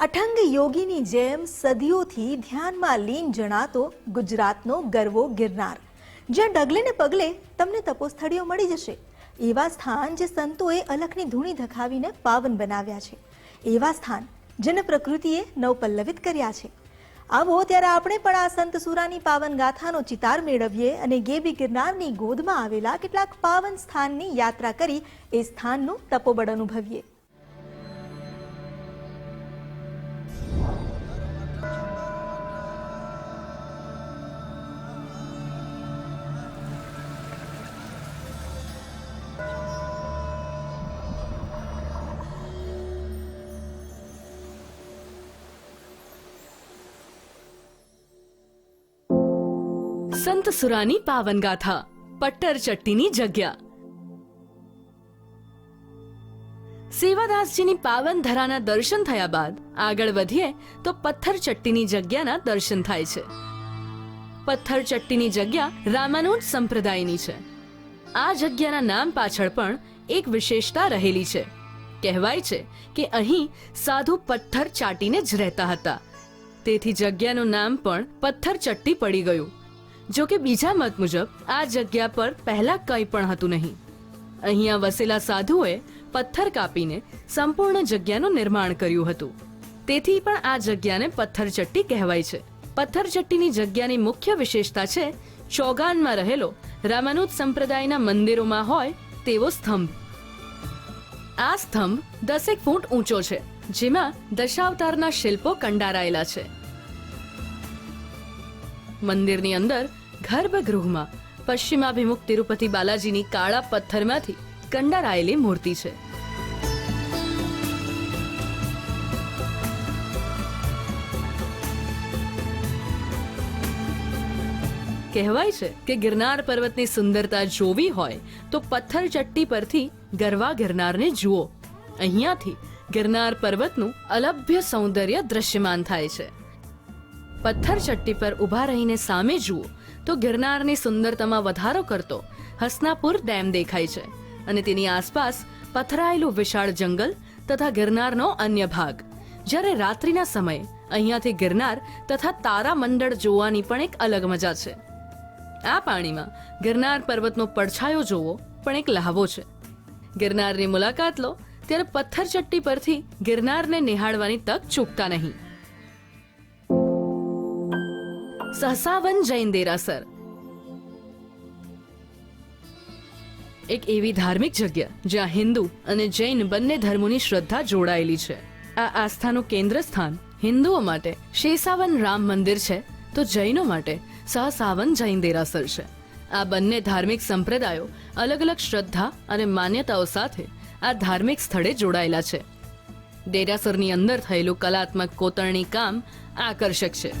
અઠંગ યોગીની જેમ સદીઓથી ધ્યાનમાં લીન જણાતો ગુજરાતનો ગરવો ગિરનાર. જ્યાં ડગલે ને પગલે તમને તપોસ્થળીઓ મળી જશે. એવા સ્થાન જે સંતોએ અલખની ધૂણી ધખાવીને પાવન બનાવ્યા છે. એવા સ્થાન જેને પ્રકૃતિએ નવપલ્લવિત કર્યા છે. આવો ત્યારે આપણે પણ આ સંત સુરાની પાવન ગાથાનો ચિતાર મેળવીએ અને ગેબી ગિરનારની ગોદમાં આવેલા કેટલાક પાવન સ્થાનની યાત્રા કરી એ સ્થાનનું તપોબળ અનુભવીએ. સંત સુરાની પાવન ગાથા પટ્ટર ચટ્ટીની જગ્યા સેવાદાસજીની પાવન ધરાના દર્શન થયા બાદ આગળ વધીએ તો પથ્થર ચટ્ટીની જગ્યાના દર્શન થાય છે પથ્થર ચટ્ટીની જગ્યા રામાનુજ સંપ્રદાયની છે આ જગ્યાના નામ પાછળ પણ એક વિશેષતા રહેલી છે કહેવાય છે કે અહીં સાધુ પથ્થર ચાટીને જ રહેતા હતા। તેથી જગ્યાનું નામ પણ પથ્થર ચટ્ટી પડી ગયું। જો કે બીજા મત મુજબ, આ જગ્યા પર પહેલા કંઈ પણ હતું નહીં. અહીંયા વસેલા સાધુએ પથ્થર કાપીને સંપૂર્ણ જગ્યાનું નિર્માણ કર્યું હતું. તેથી પણ આ જગ્યાને પથ્થરચટ્ટી કહેવાય છે. પથ્થરચટ્ટીની જગ્યાની મુખ્ય વિશેષતા છે, ચોગાનમાં રહેલો રામાનુજ સંપ્રદાયના મંદિરોમાં હોય તેવો સ્તંભ. આ સ્તંભ દસેક ફૂટ ઊંચો છે, જેમાં દશાવતારના શિલ્પો કંડારાયેલા છે. મંદિરની અંદર, ગર્ભગૃહમાં, પશ્ચિમાભિમુખ તિરુપતિ બાલાજીની કાળા પથ્થરમાંથી કંડારાયેલી મૂર્તિ છે. કહેવાય છે કે ગિરનાર પર્વતની સુંદરતા જોવી હોય, તો પથ્થર ચટ્ટી પરથી ગરવા ગિરનારને જુઓ. અહીંયાથી ગિરનાર પર્વતનું અલભ્ય સૌંદર્ય દ્રશ્યમાન થાય છે. પથ્થર ચટ્ટી પર ઊભા રહીને સામે જુઓ, તો ગિરનારની સુંદરતામાં વધારો કરતો હસનાપુર ડેમ દેખાય છે અને તેની આસપાસ પથરાયેલું વિશાળ જંગલ તથા ગિરનારનો અન્ય ભાગ. જ્યારે રાત્રિના સમયે અહીંયાથી ગિરનાર તથા તારામંડળ જોવાની પણ એક અલગ મજા છે. આ પાણીમાં ગિરનાર પર્વતનો પડછાયો જોવો પણ એક લહાવો છે. ગિરનારની મુલાકાત લો, ત્યારે પથ્થર ચટ્ટી પરથી ગિરનારને નિહાળવાની તક ચૂકતા નહીં. સહસાવન જૈન દેરાસર એક એવી ધાર્મિક જગ્યા જ્યાં હિન્દુ અને જૈન બંને ધર્મોની શ્રદ્ધા જોડાયેલી છે। આ આસ્થાનું કેન્દ્ર સ્થાન હિન્દુઓ માટે શેસાવન રામ મંદિર છે, તો જૈનો માટે સહસાવન જૈન દેરાસર છે। આ બંને ધાર્મિક સંપ્રદાયો અલગ અલગ શ્રદ્ધા અને માન્યતાઓ સાથે આ ધાર્મિક સ્થળે જોડાયેલા છે। દેરાસરની અંદર થયેલું કલાત્મક કોતરણી કામ આકર્ષક છે।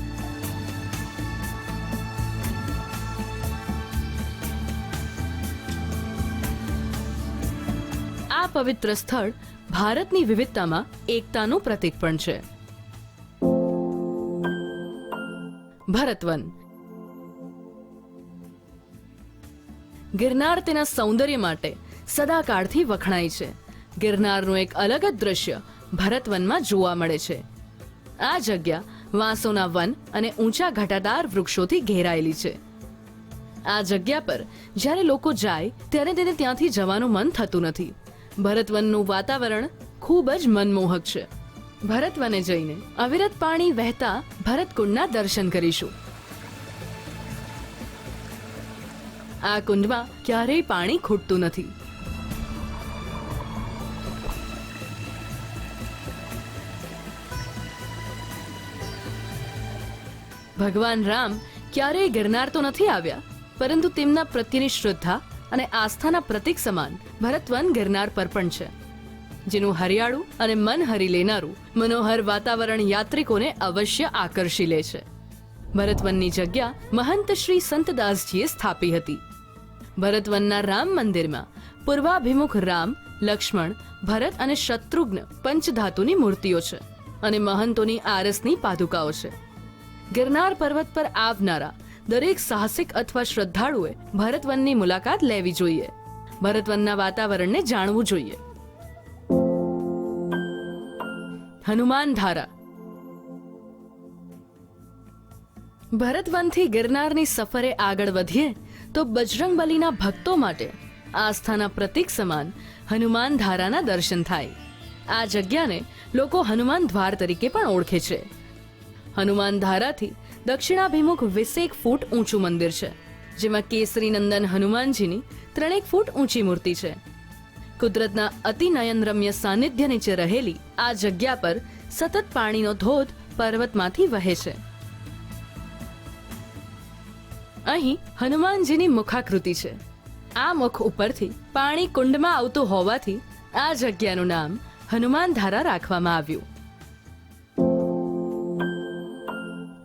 પવિત્ર સ્થળ ભારતની વિવિધતામાં એકતાનું પ્રતીક પણ છે. ભરતવન ગિરનાર તેના સૌંદર્ય માટે સદાકાળથી વખણાય છે. ગિરનારનું એક અલગ જ દ્રશ્ય ભરતવનમાં જોવા મળે છે. આ જગ્યા વાંસોના વન અને ઊંચા ઘટાદાર વૃક્ષોથી ઘેરાયેલી છે. આ જગ્યા પર જ્યારે લોકો જાય, ત્યારે તેને ત્યાંથી જવાનું મન થતું નથી. ભરતવનનું વાતાવરણ ખૂબ જ મનમોહક છે. ભરતવને જઈને અવિરત પાણી વહેતા ભરતકુંડના દર્શન કરીશું. આ કુંડમાં ક્યારેય પાણી ખૂટતું નથી. ભગવાન રામ ક્યારેય ગિરનાર તો નથી આવ્યા, પરંતુ તેમના પ્રત્યેની શ્રદ્ધા અને આસ્થાના પ્રતીક સમાન ભરતવન ગિરનાર પર પણ છે. જેનું હરિયાળું અને મન હરી લેનારું મનોહર વાતાવરણ યાત્રિકોને અવશ્ય આકર્ષી લે છે. ભરતવનની જગ્યા મહંત શ્રી સંતદાસજીએ સ્થાપી હતી. ભરતવનના રામ મંદિરમાં પૂર્વાભિમુખ રામ, લક્ષ્મણ, ભરત અને શત્રુઘ્ન પંચધાતુની મૂર્તિઓ છે અને મહંતોની આરસની પાદુકાઓ છે. ગિરનાર પર્વત પર આવનારા દરેક સાહસિક અથવા શ્રદ્ધાળુએ ભારત મુલાકાત લેવી જોઈએ. ભારત વાતાવરણને જાણવું જોઈએ. હનુમાન ધારા. ભરતવનથી ગિરનારની સફરે આગળ વધીએ તો બજરંગબલીના ભક્તો માટે આસ્થાના પ્રતીક સમાન હનુમાન ધારાના દર્શન થાય. આ જગ્યાને લોકો હનુમાન દ્વાર તરીકે પણ ઓળખે છે. હનુમાન ધારાથી દક્ષિણાભિમુખ વીસેક ફૂટ ઊંચું મંદિર છે, જેમાં કેસરી નંદન હનુમાનજીની ત્રણેક ફૂટ ઊંચી મૂર્તિ છે. કુદરતના અતિ નયનરમ્ય સાનિધ્ય નીચે રહેલી આ જગ્યા પર સતત પાણીનો ધોધ પર્વતમાંથી વહે છે. અહીં હનુમાનજીની મુખાકૃતિ છે. આ મુખ ઉપરથી પાણી કુંડમાં આવતું હોવાથી આ જગ્યાનું નામ હનુમાન ધારા રાખવામાં આવ્યું.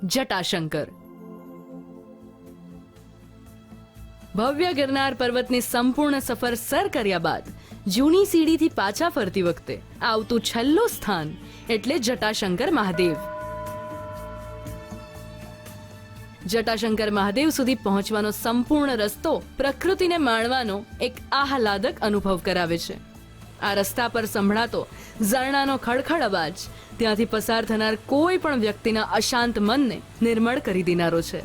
જટાશંકર. ભવ્ય ગિરનાર પર્વતની સંપૂર્ણ સફર સર કર્યા બાદ જૂની સીડીથી પાછા ફરતી વખતે આવતું છેલ્લું સ્થાન એટલે જટાશંકર મહાદેવ. જટાશંકર મહાદેવ સુધી પહોંચવાનો સંપૂર્ણ રસ્તો પ્રકૃતિને માણવાનો એક આહલાદક અનુભવ કરાવે છે. આ રસ્તા પર સંભળાતો ઝરણાનો ખડખડ અવાજ. ત્યાંથી પસાર થનાર કોઈ પણ વ્યક્તિના અશાંત મનને નિર્મળ કરી દેનારો છે.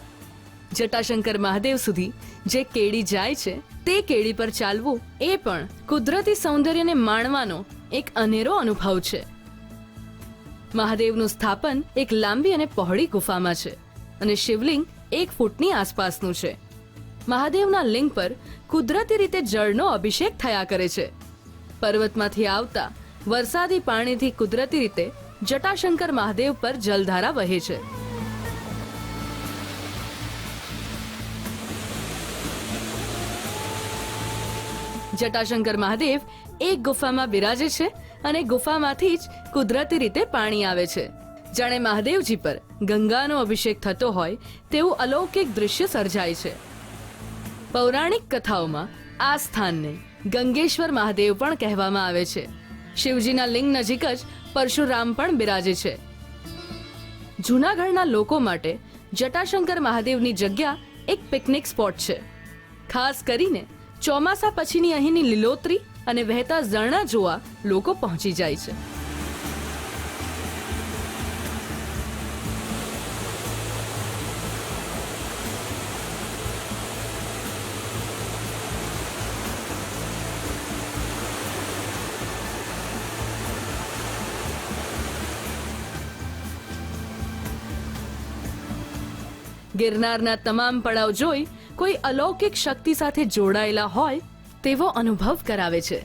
જટાશંકર મહાદેવ સુધી જે કેડી જાય છે, તે કેડી પર ચાલવું એ પણ કુદરતી સૌંદર્યને માણવાનો એક અનેરો અનુભવ છે. મહાદેવનું સ્થાપન એક લાંબી અને પહોળી ગુફામાં છે અને શિવલિંગ એક ફૂટની આસપાસનું છે. મહાદેવના લિંગ પર કુદરતી રીતે જળનો અભિષેક થયા કરે છે. પર્વતમાંથી આવતા વરસાદી પાણીથી કુદરતી રીતે જટાશંકર મહાદેવ પર જલધારા વહે છે. જટાશંકર મહાદેવ એક ગુફામાં બિરાજે છે અને ગુફામાંથી જ કુદરતી રીતે પાણી આવે છે. જાણે મહાદેવજી પર ગંગાનો અભિષેક થતો હોય તેવું અલૌકિક દૃશ્ય સર્જાય છે. પૌરાણિક કથાઓમાં આ સ્થાનને ગંગેશ્વર મહાદેવ પણ કહેવામાં આવે છે. શિવજીના લિંગ નજીક જ પરશુરામ પણ બિરાજે છે. જૂનાગઢના લોકો માટે જટાશંકર મહાદેવની જગ્યા એક પિકનિક સ્પોટ છે. ખાસ કરીને ચોમાસા પછીની અહીંની લીલોતરી અને વહેતા ઝરણા જોવા લોકો પહોંચી જાય છે. ગિરનારના તમામ પડાવ જોઈ કોઈ અલૌકિક શક્તિ સાથે જોડાયેલા હોય તેવો અનુભવ કરાવે છે.